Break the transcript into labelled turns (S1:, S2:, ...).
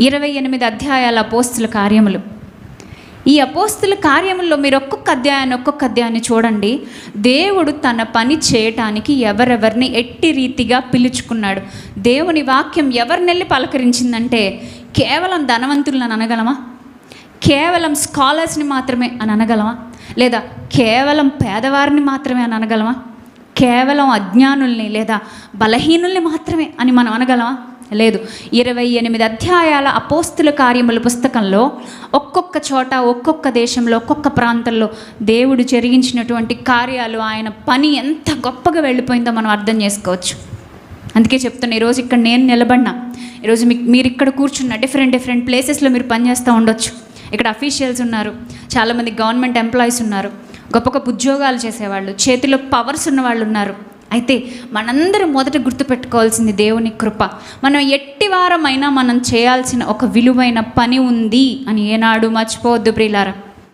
S1: ఇరవై ఎనిమిది అధ్యాయాల అపోస్తుల కార్యములు. ఈ అపోస్తుల కార్యముల్లో మీరు ఒక్కొక్క అధ్యాయాన్ని ఒక్కొక్క అధ్యాయాన్ని చూడండి. దేవుడు తన పని చేయటానికి ఎవరెవరిని ఎట్టి రీతిగా పిలుచుకున్నాడు. దేవుని వాక్యం ఎవరినెళ్ళి పలకరించిందంటే కేవలం ధనవంతులను అనగలమా? కేవలం స్కాలర్స్ని మాత్రమే అని అనగలమా? లేదా కేవలం పేదవారిని మాత్రమే అని అనగలమా? కేవలం అజ్ఞానుల్ని లేదా బలహీనుల్ని మాత్రమే అని మనం అనగలమా? లేదు. ఇరవై ఎనిమిది అధ్యాయాల అపోస్తుల కార్యముల పుస్తకంలో ఒక్కొక్క చోట ఒక్కొక్క దేశంలో ఒక్కొక్క ప్రాంతంలో దేవుడు జరిగించినటువంటి కార్యాలు ఆయన పని ఎంత గొప్పగా వెళ్ళిపోయిందో మనం అర్థం చేసుకోవచ్చు. అందుకే చెప్తున్నా ఈరోజు ఇక్కడ నేను నిలబడినా ఈరోజు మీకు మీరు ఇక్కడ కూర్చున్న డిఫరెంట్ డిఫరెంట్ ప్లేసెస్లో మీరు పనిచేస్తూ ఉండొచ్చు. ఇక్కడ అఫీషియల్స్ ఉన్నారు చాలామంది గవర్నమెంట్ ఎంప్లాయీస్ ఉన్నారు గొప్ప గొప్ప ఉద్యోగాలు చేసేవాళ్ళు చేతిలో పవర్స్ ఉన్న వాళ్ళు ఉన్నారు. అయితే మనందరం మొదట గుర్తుపెట్టుకోవాల్సింది దేవుని కృప. మనం ఎట్టి వారమైనా మనం చేయాల్సిన ఒక విలువైన పని ఉంది అని ఏనాడు మర్చిపోవద్దు ప్రియులారా.